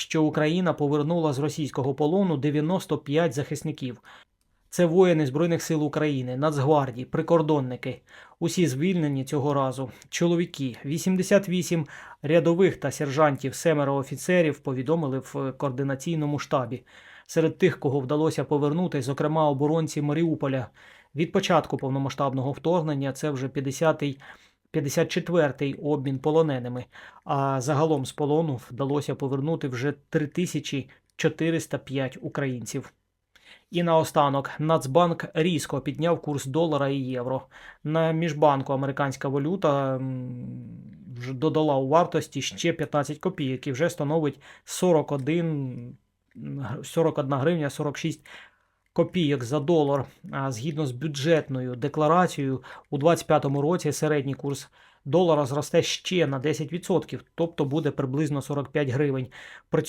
що Україна повернула з російського полону 95 захисників. Це воїни Збройних сил України, Нацгвардії, прикордонники. Усі звільнені цього разу. Чоловіки, 88 рядових та сержантів, семеро офіцерів повідомили в координаційному штабі. Серед тих, кого вдалося повернути, зокрема оборонці Маріуполя. Від початку повномасштабного вторгнення це вже 50-й 54-й обмін полоненими, а загалом з полону вдалося повернути вже 3405 українців. І наостанок Нацбанк різко підняв курс долара і євро. На міжбанку американська валюта вже додала у вартості ще 15 копійок і вже становить 41, м, 41 гривня 46 копійок за долар. Згідно з бюджетною декларацією, у 2025 році середній курс долара зросте ще на 10%, тобто буде приблизно 45 гривень.